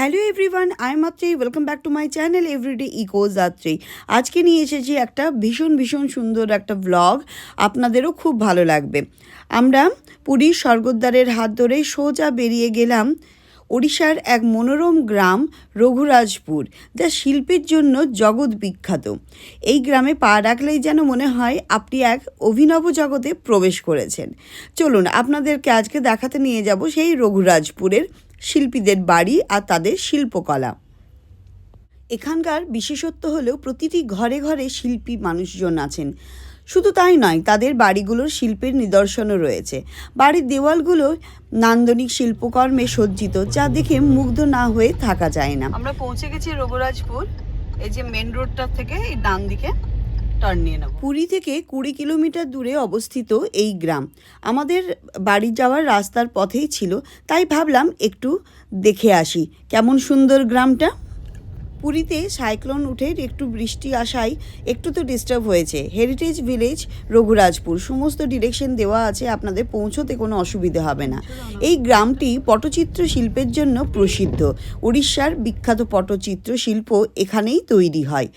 Hello everyone, I Matri welcome back to my channel everyday eco Yatri আজকে নিয়ে এসেছি একটা ভীষণ ভীষণ সুন্দর একটা ব্লগ আপনাদেরও খুব ভালো লাগবে। আমরা পুরীর স্বর্গদ্বারের হাত ধরে সোজা বেরিয়ে গেলাম ওড়িশার এক মনোরম গ্রাম, রঘুরাজপুর, যা শিল্পের জন্য জগৎ বিখ্যাত। এই গ্রামে পা রাখলেই যেন মনে হয় আপনি এক অভিনব জগতে প্রবেশ করেছেন। চলুন, আপনাদেরকে আজকে দেখাতে নিয়ে যাব সেই রঘুরাজপুরের শিল্পীদের বাড়ি আর তাদের শিল্পকলা। এখানকার বিশেষত্ব হলেও প্রতিটি ঘরে ঘরে শিল্পী মানুষজন আছেন। শুধু তাই নয়, তাদের বাড়িগুলোর শিল্পের নিদর্শনও রয়েছে। বাড়ির দেওয়ালগুলো নান্দনিক শিল্পকর্মে সজ্জিত, যা দেখে মুগ্ধ না হয়ে থাকা যায় না। আমরা পৌঁছে গেছি রঘুরাজপুর, এই যে মেন রোডটা থেকে এই ডান দিকে টার্ন নিয়ে নেব। পুরী থেকে কুড়ি কিলোমিটার দূরে অবস্থিত এই গ্রাম। আমাদের বাড়ি যাওয়ার রাস্তার পথেই ছিল, তাই ভাবলাম একটু দেখে আসি, কেমন সুন্দর গ্রামটা। পুরীতে সাইক্লোন উঠে একটু বৃষ্টি আসায় একটু তো ডিস্টার্ব হয়েছে। হেরিটেজ ভিলেজ রঘুরাজপুর, সমস্ত ডিরেকশন দেওয়া আছে, আপনাদের পৌঁছতে কোনো অসুবিধা হবে না। এই গ্রামটি পটচিত্র শিল্পের জন্য প্রসিদ্ধ। উড়িষ্যার বিখ্যাত পটচিত্র শিল্প এখানেই তৈরি হয়।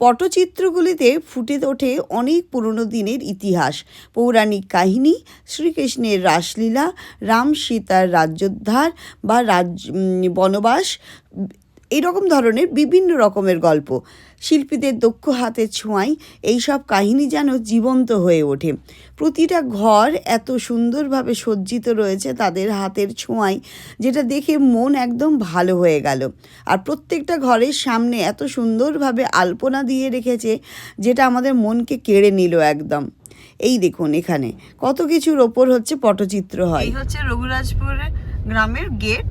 পটচিত্রগুলিতে ফুটে ওঠে অনেক পুরনো দিনের ইতিহাস। পৌরাণিক কাহিনী, শ্রীকৃষ্ণের রাসলীলা, রাম সীতার রাজ্যোদ্ধার বা রাজ বনবাস, এরকম ধরনের বিভিন্ন রকমের গল্প। শিল্পীদের দক্ষ হাতের ছোঁয়ায় এইসব কাহিনী যেন জীবন্ত হয়ে ওঠে। প্রতিটা ঘর এত সুন্দরভাবে সজ্জিত রয়েছে তাদের হাতের ছোঁয়ায় যেটা দেখে মন একদম ভালো হয়ে গেল। আর প্রত্যেকটা ঘরের সামনে এত সুন্দরভাবে আলপনা দিয়ে রেখেছে, যেটা আমাদের মনকে কেড়ে নিল একদম। এই দেখুন এখানে, কত কিছুর ওপর হচ্ছে পটচিত্র হয়। এই হচ্ছে রঘুরাজপুর গ্রামের গেট,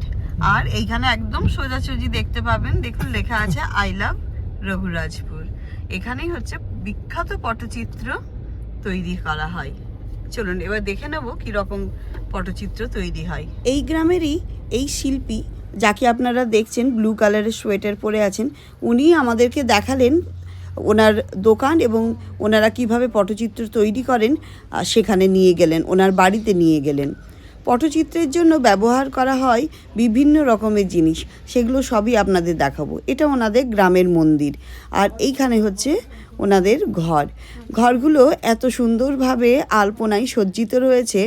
আর এইখানে একদম সোজাসুজি দেখতে পাবেন। দেখুন, লেখা আছে আই লাভ রঘুরাজপুর। এখানেই হচ্ছে বিখ্যাত পটচিত্র তৈরি করা হয়। চলুন, এবার দেখে নেব কি রকম পটচিত্র তৈরি হয়। এই গ্রামেরই এই শিল্পী যাকে আপনারা দেখছেন ব্লু কালারের সোয়েটার পরে আছেন, উনি আমাদেরকে দেখালেন ওনার দোকান এবং ওনারা কীভাবে পটচিত্র তৈরি করেন সেখানে নিয়ে গেলেন, ওনার বাড়িতে নিয়ে গেলেন। পটচিত্রের জন্য ব্যবহার করা হয় বিভিন্ন রকমের জিনিস। সেগুলো সবই আপনাদের দেখাবো। এটা ওনাদের গ্রামের মন্দির। আর এইখানে হচ্ছে ওনাদের ঘর। ঘরগুলো এত সুন্দরভাবে আলপনায় সজ্জিত রয়েছে,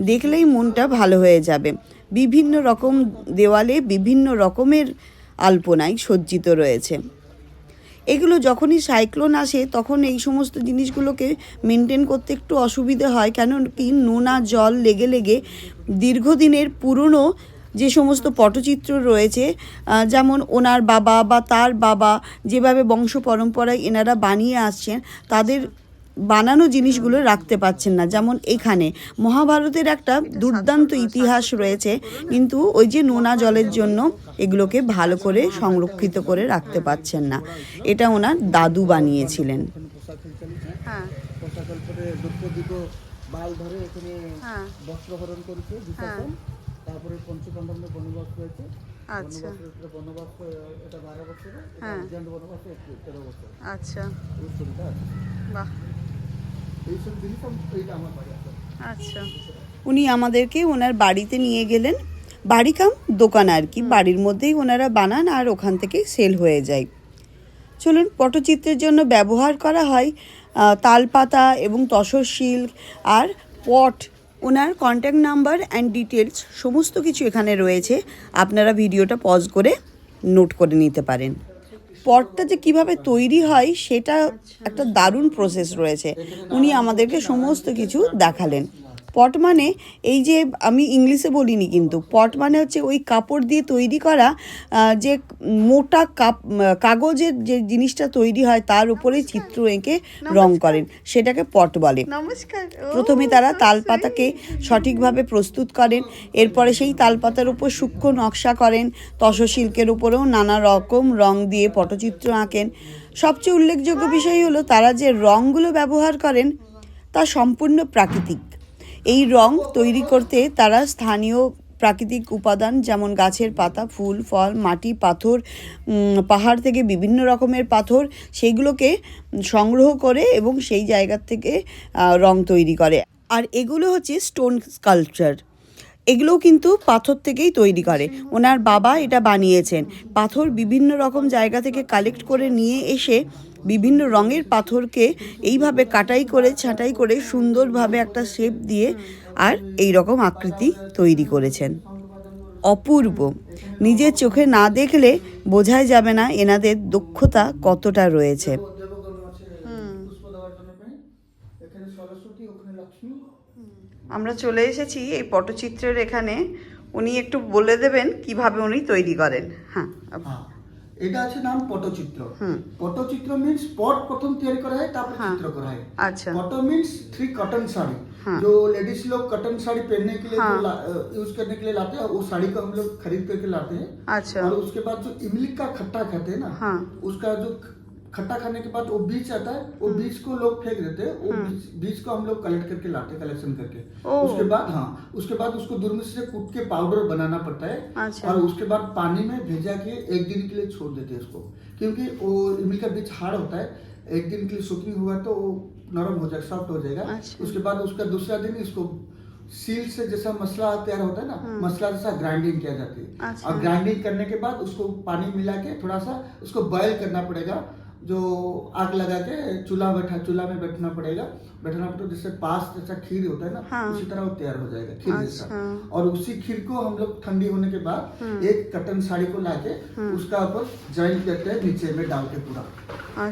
দেখলেই মনটা ভালো হয়ে যাবে। বিভিন্ন রকম দেওয়ালে বিভিন্ন রকমের আলপনায় সজ্জিত রয়েছে। এগুলো যখনই সাইক্লোন আসে, তখন এই সমস্ত জিনিসগুলোকে মেনটেন করতে একটু অসুবিধে হয়। কেন কি নোনা জল লেগে লেগে দীর্ঘদিনের পুরনো যে সমস্ত পটচিত্র রয়েছে যেমন ওনার বাবা বা তার বাবা যেভাবে বংশ পরম্পরায় এনারা বানিয়ে আসছেন, তাদের বানানো জিনিসগুলো রাখতে পাচ্ছেন না। যেমন এখানে মহাভারতের একটা দুর্দান্ত ইতিহাস রয়েছে কিন্তু ওই যে নোনা জলের জন্য এগুলোকে ভালো করে সংরক্ষিত করে রাখতে পাচ্ছেন না। এটা ওনার দাদু বানিয়েছিলেন। হ্যাঁ। হ্যাঁ। তারপরে বনবাস রয়েছে। আচ্ছা। বনবাস এটা বারো বছরে হ্যাঁ। বনবাস তেরো বছর। আচ্ছা। বাহ। এইসব জিনিস এইটা আমার বাড়ি আচ্ছা। উনি আমাদেরকে ওনার বাড়িতে নিয়ে গেলেন। বাড়ি কাম দোকান আর কি। বাড়ির মধ্যেই ওনারা বানান আর ওখান থেকে সেল হয়ে যায়। চলুন পটচিত্রের জন্য ব্যবহার করা হয় তালপাতা এবং তসর শিল্ক আর পট। ওনার কন্ট্যাক্ট নাম্বার অ্যান্ড ডিটেলস সমস্ত কিছু এখানে রয়েছে। আপনারা ভিডিওটা পজ করে নোট করে নিতে পারেন। পটটা যে কীভাবে তৈরি হয়, সেটা একটা দারুণ প্রসেস রয়েছে। উনি আমাদেরকে সমস্ত কিছু দেখালেন। পট মানে এই যে আমি ইংলিশে বলিনি কিন্তু পট মানে হচ্ছে ওই কাপড় দিয়ে তৈরি করা যে মোটা কাপ কাগজের যে জিনিসটা তৈরি হয় তার উপরে চিত্র এঁকে রং করেন সেটাকে পট বলে। প্রথমে তারা তাল পাতাকে সঠিকভাবে প্রস্তুত করেন এরপরে সেই তাল পাতার উপর সূক্ষ্ম নকশা করেন তসশিল্কের উপরেও নানা রকম রং দিয়ে পটচিত্র আঁকেন। সবচেয়ে উল্লেখযোগ্য বিষয় হলো তারা যে রঙগুলো ব্যবহার করেন তা সম্পূর্ণ প্রাকৃতিক। এই রং তৈরি করতে তারা স্থানীয় প্রাকৃতিক উপাদান যেমন গাছের পাতা, ফুল, ফল, মাটি, পাথর পাহাড় থেকে বিভিন্ন রকমের পাথর সেইগুলোকে সংগ্রহ করে এবং সেই জায়গার থেকে রং তৈরি করে। আর এগুলো হচ্ছে স্টোন স্কাল্পচার। এগুলোও কিন্তু পাথর থেকেই তৈরি করে। ওনার বাবা এটা বানিয়েছেন। পাথর বিভিন্ন রকম জায়গা থেকে কালেক্ট করে নিয়ে এসে বিভিন্ন রঙের পাথরকে এইভাবে কাটাই করে, ছাঁটাই করে সুন্দরভাবে একটা শেপ দিয়ে আর এই রকম আকৃতি তৈরি করেছেন। অপূর্ব। নিজের চোখে না দেখলে বোঝাই যাবে না এনাদের দক্ষতা কতটা রয়েছে। আমরা চলে এসেছি এই পটচিত্রের এখানে। উনি একটু বলে দেবেন কীভাবে উনি তৈরি করেন। হ্যাঁ হ্যাঁ। এটা আছে নাম পটচিত্র পটচিত্র মিন্স পট প্রথম তৈরি করা হয় তারপর चित्र करा है আচ্ছা पटो मीन्स थ्री कॉटन साड़ी जो लेडीज लोग कॉटन साड़ी पहनने के लिए जो यूज करने के लिए लाते हैं वो साड़ी को हम लोग खरीद करके लाते हैं আচ্ছা और उसके बाद जो इमली का खट्टा खाते हैं ना हाँ। उसका जो खट्टा खाने के बाद वो बीज आता है वो बीज को लोग फेंक देते हैं वो बीज, बीज को हम लोग कलेक्ट करके लाते हैं कलेक्शन करके उसके बाद हाँ उसके बाद उसको दुर्मिश से कूट के पाउडर बनाना पड़ता है अच्छा। और उसके बाद पानी में भेजा के एक दिन के लिए छोड़ देते हैं उसको क्योंकि वो इमली का बीज हार्ड होता है एक दिन के लिए सोकिंग हुआ तो वो नरम हो जाएगा सॉफ्ट हो जाएगा अच्छा। उसके बाद उसका दूसरा दिन इसको सील से जैसा मसला तैयार होता है ना मसला जैसा ग्राइंडिंग किया जाती है हाँ। अच्छा। और ग्राइंडिंग करने के बाद उसको पानी मिला के थोड़ा सा उसको बॉयल करना पड़ेगा जो आग लगा के चूल्हा बैठा चूल्हा में बैठना पड़ेगा। बैठना पड़ेगा जैसे पास जैसा खीर होता है ना हाँ। उसी तरह वो तैयार हो जाएगा खीर जैसा अच्छा। और उसी खीर को हम लोग ठंडी होने के बाद एक कटन साड़ी को लाके उसका ऊपर ज्वाइन करते हैं नीचे में डाल के पूरा।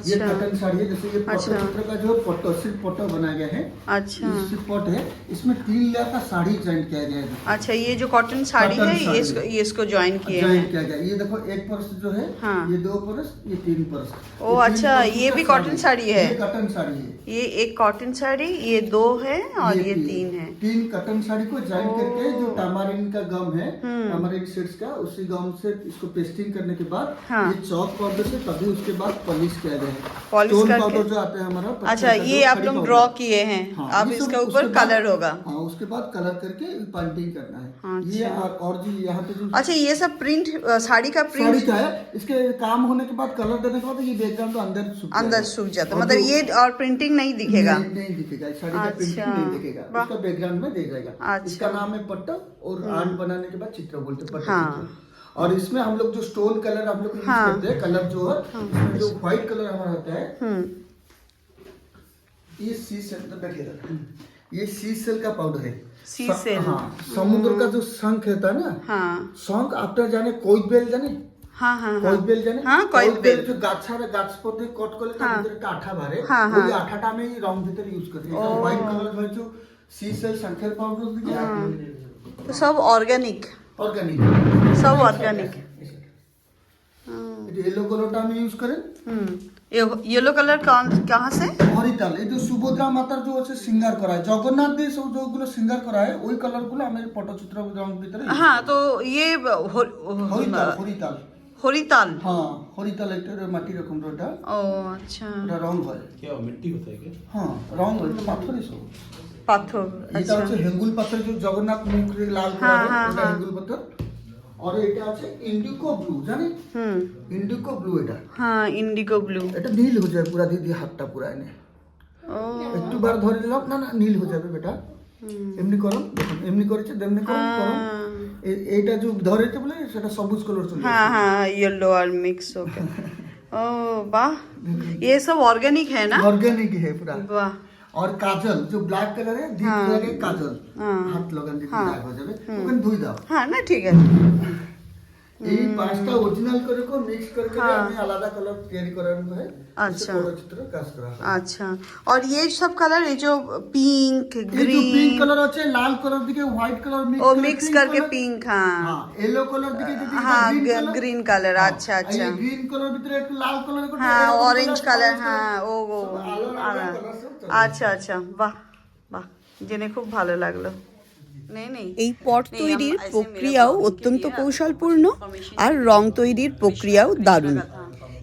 ये अच्छा। कटन साड़ी है जैसे ये अच्छा। का जो पटो सिर्फ़ पटो बनाया गया है अच्छा। पट है इसमें तीन लेयर का साड़ी ज्वाइन किया गया है। अच्छा ये जो कॉटन साड़ी है ये इसको ज्वाइन किए ज्वाइन किया गया। ये देखो एक परस जो है हाँ। ये दो परस ये तीन परस ओ, अच्छा, ये भी कॉटन साड़ी। है? ये कॉटन साड़ी है। ये एक कॉटन साड़ी ये दो है और ये ये तीन है। तीन कॉटन साड़ी को ज्वाइन करके जो टामारिन का गम है टामारिन सीड्स का उसी गम से इसको पेस्टिंग करने के बाद हाँ। ये चौक पाउडर से तभी उसके बाद पॉलिश किया गया है। पॉलिश करके? पाउडर जो आता है हमारा अच्छा ये आप लोग ड्रॉ किए हैं। हाँ, अब इसके उसके ऊपर कलर होगा। हाँ उसके बाद कलर करके पेंटिंग करना है। अच्छा। ये और, और जी यहाँ पे अच्छा ये सब प्रिंट साड़ी का साड़ी प्रिंट का है इसके काम होने के बाद कलर देने के बाद ये बैकग्राउंड तो अंदर सूख अंदर सूख जाता है। मतलब ये और प्रिंटिंग नहीं दिखेगा। नहीं, नहीं दिखेगा। साड़ी का अच्छा। नहीं दिखेगा। उसका बैकग्राउंड में दे जाएगा इसका नाम है पट्टा और हम्म। आर्ट बनाने के बाद चित्र बोलते पट्टव हाँ। और इसमें हम लोग जो स्टोन कलर हम लोग हाँ। करते हैं कलर जो है हाँ। जो व्हाइट कलर हमारा होता है हम्म। ये सी सेल बैठेगा ये सी सेल का पाउडर है। सी सेल हाँ समुद्र का हम्म। जो शंख रहता है ना हाँ, शंख आफ्टर जाने कोई बेल जाने জানে हाँ हाँ हाँ কৈত বেল জানে হ্যাঁ, কৈত বেল। যে গাছারে গাছ পথে কট করলে তার ভিতরে একটা আঠা বাড়ে হ্যাঁ, ওই হ্যাঁ। আঠাটা আমি রং ভিতরে ইউজ করি এটা হোয়াইট কালার হয়েছে সি সেল শঙ্খের পাউডার দিকে तो सब ऑर्गेनिक অর্গানিক सब ऑर्गेनिक এটা ইয়েলো কালারটা আমি ইউজ করি हम्म ये येलो कलर कौन कहाँ से হরিতাল এই যে সুভদ্রা মাতার যে আছে সিঙ্গার করা হয় জগন্নাথ দিয়ে সব যেগুলো সিঙ্গার করা হয় ওই কালারগুলো আমি পটচিত্র রং ভিতরে हाँ तो ये हो- হরিতাল হরিতাল হরিতাল হ্যাঁ হরিতাল একটা মাটি রকম ওটা ও আচ্ছা এটা রং হয় क्या मिट्टी होता है क्या হ্যাঁ রং হয় এটা পাথরই সব পাথর এটা আচ্ছা হচ্ছে হেঙ্গুল পাথর যে জগন্নাথ মুখ রে লাল করা হ্যাঁ, হয়, হ্যাঁ, ওটা হ্যাঁ। হেঙ্গুল পাথর আর এটা আছে ইন্ডিকো ব্লু জানি হুম ইন্ডিকো ব্লু এটা হ্যাঁ ইন্ডিগো ব্লু এটা নীল হয়ে যাবে পুরা দিদি হাতটা পুরা এনে ও একটু বার ধরে দিলাম না না নীল হয়ে যাবে বেটা এমনি করম দেখুন এমনি করেছে তেমনি করম করম এ- এইটা যে ধরেছে বলে সেটা সবুজ কালার চলে हाँ हाँ येलो और मिक्स हो गया ओ वाह ये सब ऑर्गेनिक है ना ऑर्गेनिक है पूरा वाह और काजल जो ब्लैक कलर है दीप हाँ। कलर है काजल हाँ। হাত লাগান দিদি हाँ। ব্ল্যাক হয়ে যাবে ওখানে ধুই দাও हाँ ना ठीक है এই পাঁচটা অরিজিনাল করে কো মিক্স করে করে হ্যাঁ। আমি আলাদা কালার তৈরি করানো হয় আচ্ছা। চিত্র কাজ করা হয় अच्छा और ये सब कलर ये जो पिंक এই যে পিঙ্ক ग्रीन কালার আছে লাল কালার দিকে হোয়াইট কালার মিক্স ओ मिक्स करके पिंक हाँ হ্যাঁ येलो কালার দিকে যদি हाँ গ্রিন ग- কালার ग्रीन कलर अच्छा अच्छा গ্রিন কালার ভিতরে একটু লাল কালার করে हाँ এরকম ऑरेंज colour, কালার orange হ্যাঁ ও ও সব আলাদা আলাদা colour সব চলে। আচ্ছা আচ্ছা বাহ বাহ জেনে খুব ভালো লাগলো নেই নেই এই পট তৈরির প্রক্রিয়াও অত্যন্ত কৌশলপূর্ণ আর রং তৈরির প্রক্রিয়াও দারুণ।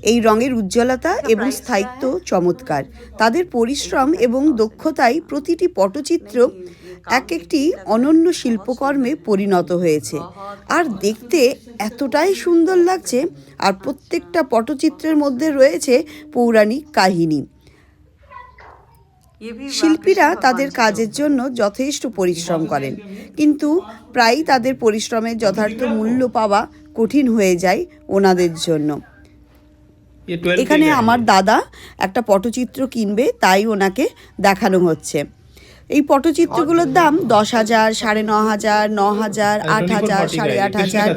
এই রঙের উজ্জ্বলতা এবং স্থায়িত্ব চমৎকার। তাদের পরিশ্রম এবং দক্ষতায় প্রতিটি পটচিত্র এক একটি অনন্য শিল্পকর্মে পরিণত হয়েছে। আর দেখতে এতটাই সুন্দর লাগছে। আর প্রত্যেকটা পটচিত্রের মধ্যে রয়েছে পৌরাণিক কাহিনী। শিল্পীরা তাদের কাজের জন্য যথেষ্ট পরিশ্রম করেন। কিন্তু প্রায়ই তাদের পরিশ্রমের যথার্থ মূল্য পাওয়া কঠিন হয়ে যায় ওনাদের জন্য। এখানে আমার দাদা একটা পটচিত্র কিনবে তাই ওনাকে দেখানো হচ্ছে। এই পটচিত্রগুলোর দাম দশ হাজার সাড়ে ন হাজার ন হাজার আট হাজার সাড়ে আট হাজার।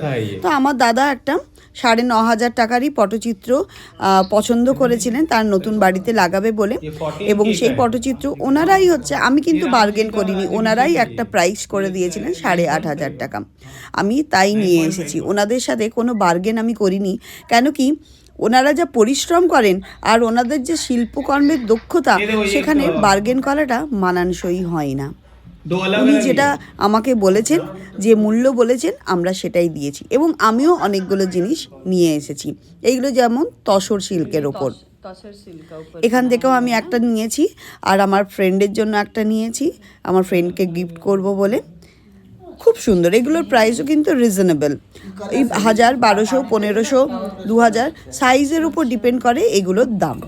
তো আমার দাদা একটা সাড়ে ন হাজার টাকারই পটচিত্র পছন্দ করেছিলেন তার নতুন বাড়িতে লাগাবে বলে। এবং সেই পটচিত্র ওনারাই হচ্ছে আমি কিন্তু বার্গেন করিনি ওনারাই একটা প্রাইস করে দিয়েছিলেন সাড়ে আট হাজার টাকা। আমি তাই নিয়ে এসেছি। ওনাদের সাথে কোনো বার্গেন আমি করিনি। কেন কি ওনারা যা পরিশ্রম করেন আর ওনাদের যে শিল্পকর্মের দক্ষতা সেখানে বার্গেন করাটা মানানসই হয় না। উনি যেটা আমাকে বলেছেন যে মূল্য বলেছেন আমরা সেটাই দিয়েছি এবং আমিও অনেকগুলো জিনিস নিয়ে এসেছি। এইগুলো যেমন তসর সিল্কের ওপর। এখান থেকেও আমি একটা নিয়েছি আর আমার ফ্রেন্ডের জন্য একটা নিয়েছি। আমার ফ্রেন্ডকে গিফট করব বলে। খুব সুন্দর। এগুলোর প্রাইসও কিন্তু রিজনেবল এই হাজার, বারোশো, পনেরোশো দু হাজার সাইজের উপর ডিপেন্ড করে এগুলোর দাম।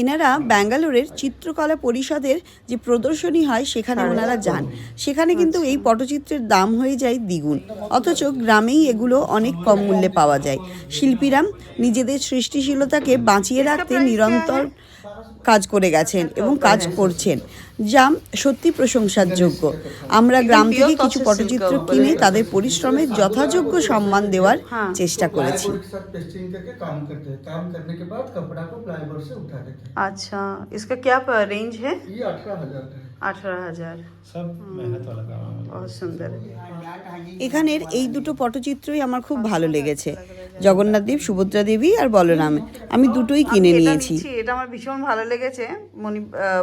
এনারা ব্যাঙ্গালোরের চিত্রকলা পরিষদের যে প্রদর্শনী হয়, সেখানে ওনারা যান। সেখানে কিন্তু এই পটচিত্রের দাম হয়ে যায় দ্বিগুণ। অথচ গ্রামেই এগুলো অনেক কম মূল্যে পাওয়া যায়। শিল্পীরা নিজেদের সৃষ্টিশীলতাকে বাঁচিয়ে রাখতে নিরন্তর কাজ করে গেছেন এবং কাজ করছেন যা সত্যি প্রশংসার যোগ্য আমরা গ্রাম থেকে কিছু পটচিত্র কিনে তাদের পরিশ্রমের যথাযোগ্য সম্মান দেওয়ার চেষ্টা করেছি प्लाईवुड के साथ पेस्टिंग करके काम करते हैं काम करने के बाद कपड़ा को प्लाईवुड से उठा देते हैं अच्छा इसका क्या रेंज है ये अठारह हजार का है अठारह हजार सब मेहनत वाला काम है बहुत सुंदर এখানের এই দুটো পটচিত্রই আমার খুব ভালো লেগেছে জগন্নাথ দেব সুভদ্রা দেবী আর বলরামে। আমি দুটোই কিনে নিয়েছি। এটা আমার ভীষণ ভালো লেগেছে। মনি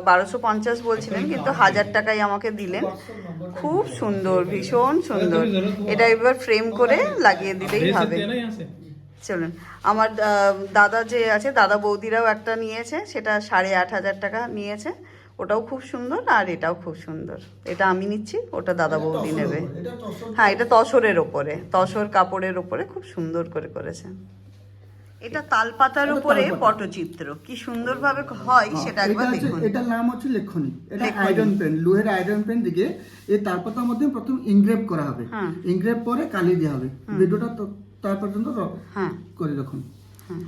বারোশো পঞ্চাশ বলছিলেন কিন্তু হাজার টাকাই আমাকে দিলেন। খুব সুন্দর ভীষণ সুন্দর। এটা এবার ফ্রেম করে লাগিয়ে দিলেই হবে। চলুন আমার দাদা যে আছে দাদা বৌদিরাও একটা নিয়েছে সেটা সাড়ে আট হাজার টাকা নিয়েছে। ওটাও খুব সুন্দর আর এটাও খুব সুন্দর। এটা আমি নিচ্ছি ওটা দাদা বৌদি নেবে। হ্যাঁ এটা তসরের ওপরে তসর কাপড়ের ওপরে খুব সুন্দর করে করেছে। এটা তালপাতার উপরে পটচিত্র কি সুন্দরভাবে হয় সেটা একবার দেখুন। এটার নাম হচ্ছে লেখনি। এটা। আয়রন পেন লোহের আয়রন পেন দিকে এই তারপাতার মধ্যে প্রথম ইনগ্রেভ করা হবে। হ্যাঁ। ইনগ্রেভ পরে কালি দেওয়া হবে। ভিডিওটা তার পর্যন্ত হ্যাঁ। করে দেখুন হ্যাঁ।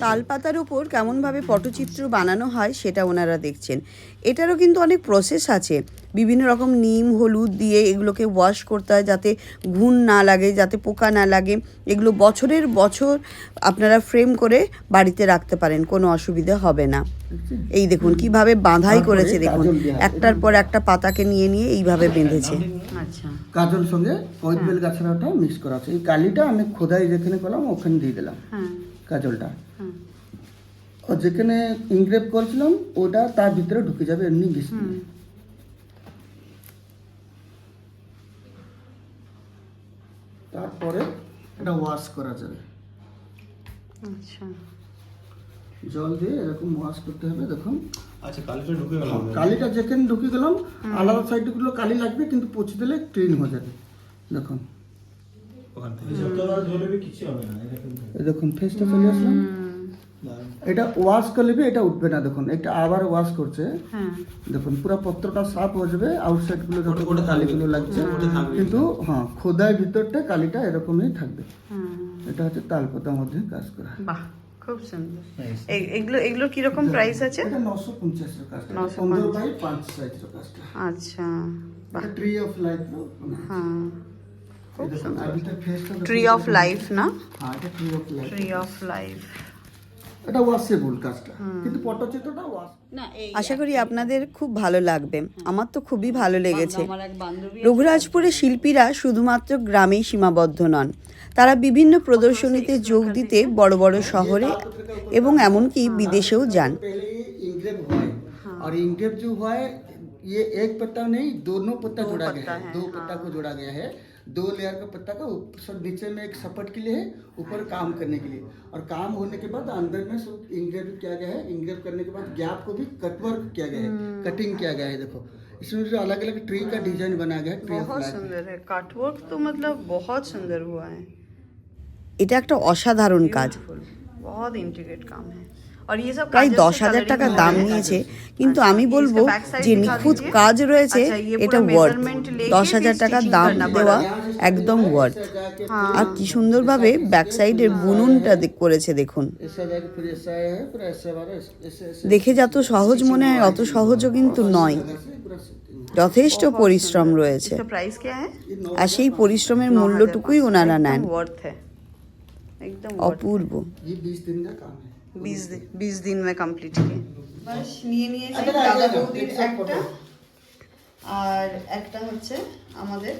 তালপাতার উপর কেমনভাবে পটচিত্র বানানো হয় সেটা ওনারা দেখছেন। এটারও কিন্তু অনেক প্রসেস আছে। বিভিন্ন রকম নিম হলুদ দিয়ে এগুলোকে ওয়াশ করতে হয় যাতে ঘুণ না লাগে যাতে পোকা না লাগে। এগুলো বছরের বছর আপনারা ফ্রেম করে বাড়িতে রাখতে পারেন কোনো অসুবিধা হবে না। এই দেখুন কীভাবে বাঁধাই করেছে দেখুন। একটার পর একটা পাতাকে নিয়ে নিয়ে এইভাবে বেঁধেছে। আচ্ছা। কাজল সঙ্গে কৈতবেল গাছের মিক্স করা আছে। এই কালিটা আমি খোদাই যেখানে করলাম ওখানে দিয়ে দিলাম। হ্যাঁ। কাজলটা। ও যেখানে ইনগ্রেপ করছিলাম ওটা তার ভিতরে ঢুকে যাবে এমনি গেছিল তারপরে এটা ওয়াশ করা যাবে। আচ্ছা। জল দিয়ে এরকম ওয়াশ করতে হবে দেখুন। আচ্ছা কালিটা ঢুকে গেলাম হ্যাঁ, কালিটা যেখানে ঢুকে গেলাম আলাদা সাইডগুলো কালি লাগবে কিন্তু পচে দিলে ক্লিন হয়ে যাবে। দেখুন। ওখান থেকে। দেখুন। ফেসটা চলে আসলাম এটা ওয়াশ করলে বি এটা উঠবে না দেখুন এটা আবার ওয়াশ করছে। হ্যাঁ। দেখুন পুরো পত্রটা সাফ হয়ে যাবে আউটসাইডগুলো যত কালিগুলো লাগছে। কিন্তু হ্যাঁ খোদাই ভিতরটা কালিটা এরকমই থাকবে। এটা হচ্ছে তালপাতার মধ্যে কাজ করা। বাহ খুব সুন্দর। এই- এগুলো এগুলোর কীরকম প্রাইস আছে? এটা নশো পঞ্চাশের কাজটা। 950 বাই পাঁচ সাইজের কাজটা। আচ্ছা ট্রি অফ লাইফ হ্যাঁ। দেখুন আর ভিতর ফেসটা ট্রি অফ লাইফ না হ্যাঁ এটা tree of life tree of life এটা ওয়াশেবল কাজটা কিন্তু পটচিত্রটা ওয়াশ না এই আশা করি আপনাদের খুব ভালো লাগবে আমার তো খুবই ভালো লেগেছে আমার এক বান্ধবী রঘুরাজপুরের শিল্পীরা শুধুমাত্র গ্রামেই সীমাবদ্ধ নন তারা বিভিন্ন প্রদর্শনীতে যোগ দিতে বড় বড় শহরে এবং এমনকি বিদেশেও যান पहले ये इंग्रेव हुआ है और इंग्रेव जो हुआ है ये एक पत्ता नहीं दोनों पत्ता जोड़ा गया है दो पत्ता को जोड़ा गया है दो लेयर का पत्ता का ऊपर सब नीचे में एक सपट के लिए है ऊपर काम करने के लिए और काम होने के बाद अंदर में सब इंग्रेव किया गया है इंग्रेव करने के बाद गैप को भी कटवर्क किया गया है कटिंग किया गया है देखो इसमें जो अलग अलग ट्री का डिजाइन बना गया है ट्री ऑफ बहुत लाइफ सुंदर है काटवर्क तो मतलब बहुत सुंदर हुआ है এটা একটা অসাধারণ কাজ Beautiful, बहुत इंटीग्रेट काम है और ये सब প্রায় দশ হাজার টাকা দাম নিয়েছে। কিন্তু আমি বলব যে নিখুঁত কাজ রয়েছে এটা ওয়ার্থ দশ হাজার টাকার দাম দেওয়া একদম ওয়ার্থ আর কি সুন্দরভাবে ব্যাক সাইডের বুননটা করেছে দেখুন। দেখে যত সহজ মনে হয় অত সহজও কিন্তু নয়। যথেষ্ট পরিশ্রম রয়েছে। আর সেই পরিশ্রমের মূল্যটুকুই ওনারা নেন। অপূর্ব। बीस दिन का काम है बीस दिन बीस दिन में कंप्लीट किए বাস নিয়ে নিয়েছি আচ্ছা, দাদা আচ্ছা, বৌদির একশো একটা photo। আর একটা হচ্ছে আমাদের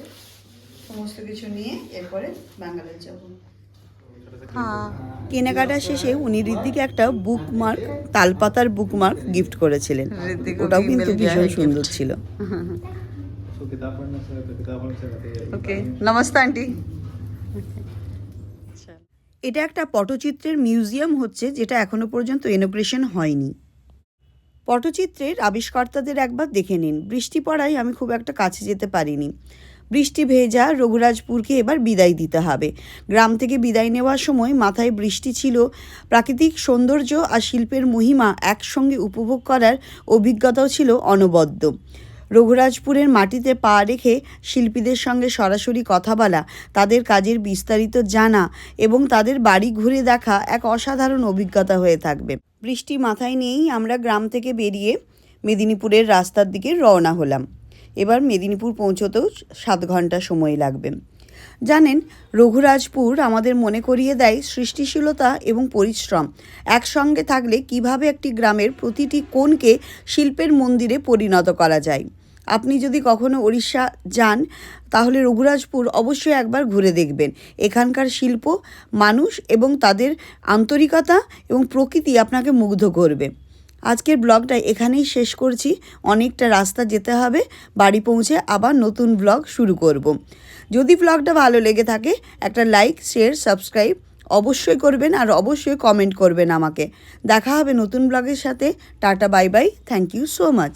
সমস্ত কিছু নিয়ে এরপরে ব্যাঙ্গালোর যাবো কেনাকাটা শেষে উনি ঋদ্ধিকে একটা বুকমার্ক তালপাতার বুকমার্ক গিফট করেছিলেন ঋদ্ধিক को ওটাও भी কিন্তু मिल गया ভীষণ है সুন্দর gift। ছিল उसको किताब पढ़ने এটা একটা পটচিত্রের মিউজিয়াম হচ্ছে, যেটা এখনও পর্যন্ত ইনোগ্রেশন হয়নি। পটচিত্রের আবিষ্কর্তাদের একবার দেখে নিন। বৃষ্টি পড়ায় আমি খুব একটা কাছে যেতে পারিনি। বৃষ্টি ভেজা রঘুরাজপুরকে এবার বিদায় দিতে হবে। গ্রাম থেকে বিদায় নেওয়ার সময় মাথায় বৃষ্টি ছিল, প্রাকৃতিক সৌন্দর্য আর শিল্পের মহিমা একসঙ্গে উপভোগ করার অভিজ্ঞতাও ছিল অনবদ্য। রঘুরাজপুরের মাটিতে পা রেখে শিল্পীদের সঙ্গে সরাসরি কথা বলা তাদের কাজের বিস্তারিত জানা এবং তাদের বাড়ি ঘুরে দেখা এক অসাধারণ অভিজ্ঞতা হয়ে থাকবে। বৃষ্টি মাথায় নিয়েই আমরা গ্রাম থেকে বেরিয়ে মেদিনীপুরের রাস্তার দিকে রওনা হলাম। এবার মেদিনীপুর পৌঁছতেও সাত ঘণ্টা সময় লাগবে। জানেন, রঘুরাজপুর আমাদের মনে করিয়ে দেয় সৃষ্টিশীলতা এবং পরিশ্রম। একসঙ্গে থাকলে কীভাবে একটি গ্রামের প্রতিটি কোণকে শিল্পের মন্দিরে পরিণত করা যায়? আপনি যদি কখনো উড়িষ্যা যান, তাহলে রঘুরাজপুর অবশ্যই একবার ঘুরে দেখবেন। এখানকার শিল্প, মানুষ এবং তাদের আন্তরিকতা এবং প্রকৃতি আপনাকে মুগ্ধ করবে। আজকের ব্লগটা এখানেই শেষ করছি। অনেকটা রাস্তা যেতে হবে, বাড়ি পৌঁছে আবার নতুন ব্লগ শুরু করব। যদি ব্লগটা ভালো লেগে থাকে, একটা লাইক, শেয়ার, সাবস্ক্রাইব অবশ্যই করবেন আর অবশ্যই কমেন্ট করবেন আমাকে। দেখা হবে নতুন ব্লগের সাথে। Tata, bye bye. Thank you so much.